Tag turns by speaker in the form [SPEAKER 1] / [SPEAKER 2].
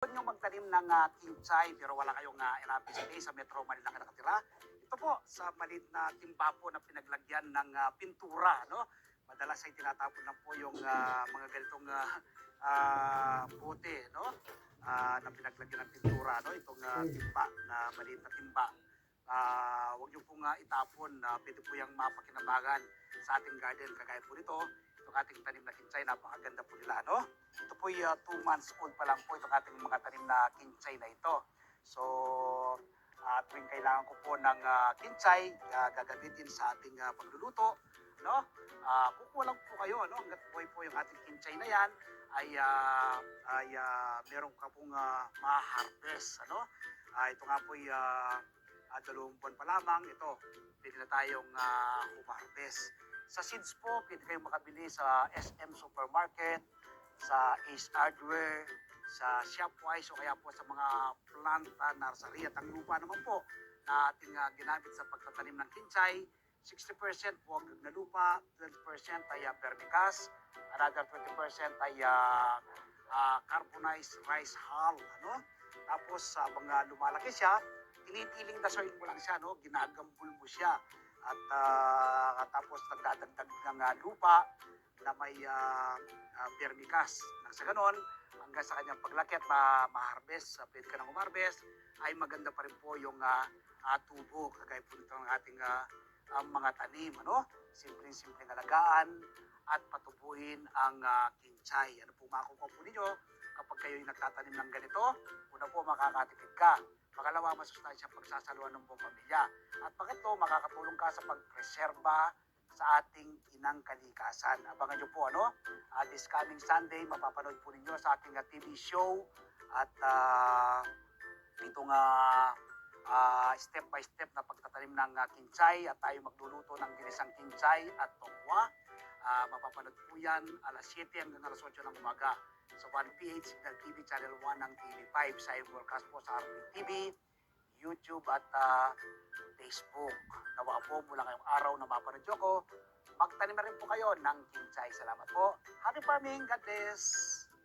[SPEAKER 1] Huwag nyo magtanim ng uh, kinchay pero wala kayong uh, irabi space sa Metro Manila ka nakatira. Ito po sa maliit na timba po na pinaglagyan ng ah, pintura. No? Madalas ay tinatapon na po yung ah, mga ganitong ah, ah, bote no? Ah, na pinaglagyan ng pintura. No? Itong ah, timba na maliit na timba. Ah, huwag nyo pong ah, itapon. na pwede po yung mapakinabangan sa ating garden. Kagaya po nito, itong ating tanim na kinchay, napakaganda po nila. No? Ito po yung 2 months old pa lang po itong ating mga tanim na kinchay na ito. So, uh, tuwing kailangan ko po ng ah, kinchay, ah, gagamitin sa ating ah, pagluluto, no? Uh, kukuha lang po kayo, no? Hanggat buhay po yung ating kinchay na yan, ay, ah, ay ah, meron ka pong uh, ma-harvest, ano? Ah, ito nga po yung uh, dalawang buwan pa lamang, ito, pwede na tayong uh, harvest Sa seeds po, pwede kayong makabili sa SM Supermarket, sa Ace Hardware, sa Shopwise o kaya po sa mga planta, nursery at ang lupa naman po na ating ah, ginamit sa pagtatanim ng kinchay. 60% po ang na lupa, 12% ay uh, vermicast, another 20% ay uh, uh, carbonized rice hull. Ano? Tapos sa mga lumalaki siya, tinitiling na soil mo lang siya, no? ginagambul mo siya. At ah, tapos nagdadagdag ng ah, lupa na may uh, vermicast. Nang sa ganon, hanggang sa kanyang paglaki at ma- ma-harvest, uh, pwede ka nang umarbest, ay maganda pa rin po yung uh, uh, tubo, kagaya po nito ng ating uh, ang mga tanim. Ano? Simpleng-simpleng alagaan at patubuin ang uh, kinchay. Ano po makukuha po ninyo kayo nagtatanim ng ganito? Una po, makakatipid ka. Pangalawa, masustansya pagsasaluhan ng buong pamilya. At pangatlo, makakatulong ka sa pagpreserba sa ating inang kalikasan. Abangan nyo po, ano? Uh, this coming Sunday, mapapanood po ninyo sa ating uh, TV show at uh, itong uh, uh, step by step na pagtatanim ng uh, kinchay at tayo magluluto ng ginisang kinchay at tokwa. Uh, mapapanood po yan alas 7 hanggang alas 8 ng umaga sa 1PH Signal TV Channel 1 ng TV5 sa broadcast po sa RP TV, YouTube at uh, Facebook. Nawa po mula ngayong araw na mapanood ko. Magtanim na rin po kayo ng kinchay. Salamat po. Happy farming. God bless.